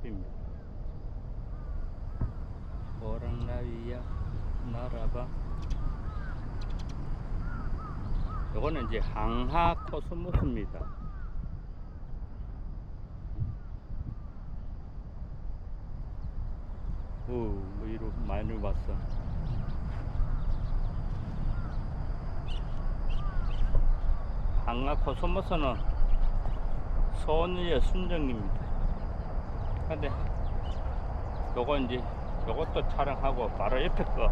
오랑나비입니다. 오랑나비야 날아봐. 요거는 이제 항하 코스모스입니다. 오, 뭐 이로 많이 왔어. 항하 코스모스는 소녀의 순정입니다. 근데 요거 이제 요것도 촬영하고 바로 옆에 거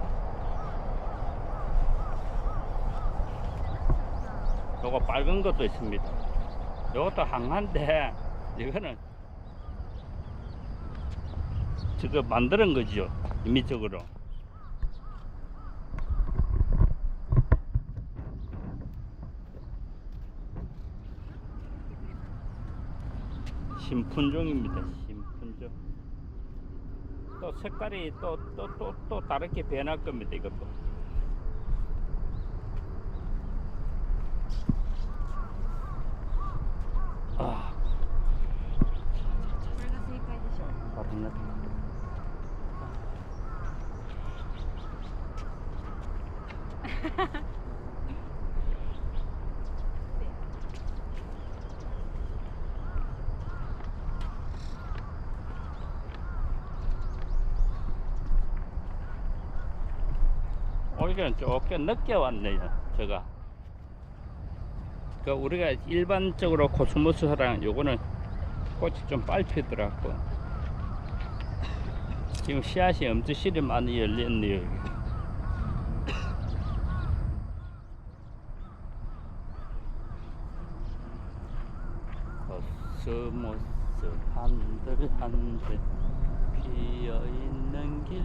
요거 빨간 것도 있습니다. 요것도 항한데 이거는 지금 만드는 거죠. 임의적으로. 신품종입니다. 그죠? 또 색깔이 또 또 또또 또, 또, 또 다르게 변할 겁니다 이것도. 아. Ha ha ha. 오늘은 조금 늦게 왔네요, 제가. 그 우리가 일반적으로 코스모스랑 요거는 꽃이 좀 빨리 피더라고. 지금 씨앗이 엄청 실이 많이 열렸네요. 코스모스 한들 한들 피어 있는 길